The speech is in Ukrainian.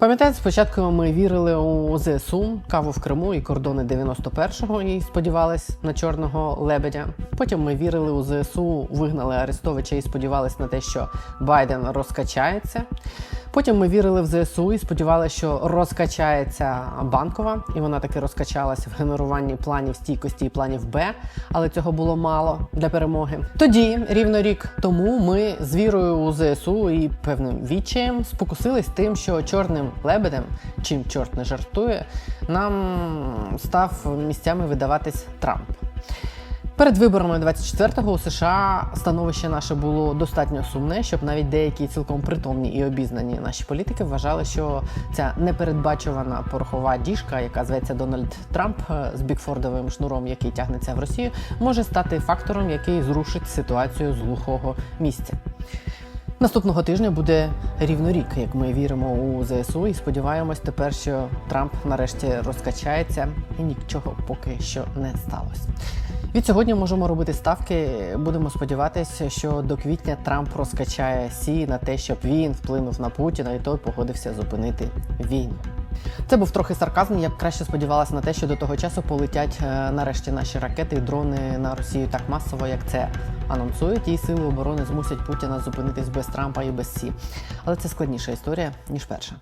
Пам'ятаєте, спочатку ми вірили у ЗСУ, каву в Криму і кордони 91-го і сподівались на чорного лебедя. Потім ми вірили у ЗСУ, вигнали Арестовича і сподівались на те, що Байден розкачається. Потім ми вірили в ЗСУ і сподівалися, що розкачається банкова, і вона таки розкачалася в генеруванні планів стійкості і планів Б, але цього було мало для перемоги. Тоді, рівно рік тому, ми з вірою у ЗСУ і певним відчаєм спокусились тим, що чорним лебедем, чим чорт не жартує, нам став місцями видаватись Трамп. Перед виборами 24-го у США становище наше було достатньо сумне, щоб навіть деякі цілком притомні і обізнані наші політики вважали, що ця непередбачувана порохова діжка, яка зветься Дональд Трамп е, з бікфордовим шнуром, який тягнеться в Росію, може стати фактором, який зрушить ситуацію з глухого місця. Наступного тижня буде рівно рік, як ми віримо у ЗСУ, і сподіваємось тепер, що Трамп нарешті розкачається, і нічого поки що не сталося. Від сьогодні можемо робити ставки. Будемо сподіватися, що до квітня Трамп розкачає Сі на те, щоб він вплинув на Путіна, і той погодився зупинити війну. Це був трохи сарказм. Я б краще сподівалася на те, що до того часу полетять е, нарешті наші ракети і дрони на Росію так масово, як це анонсують, і сили оборони змусять Путіна зупинитись без Трампа і без Сі. Але це складніша історія ніж перша.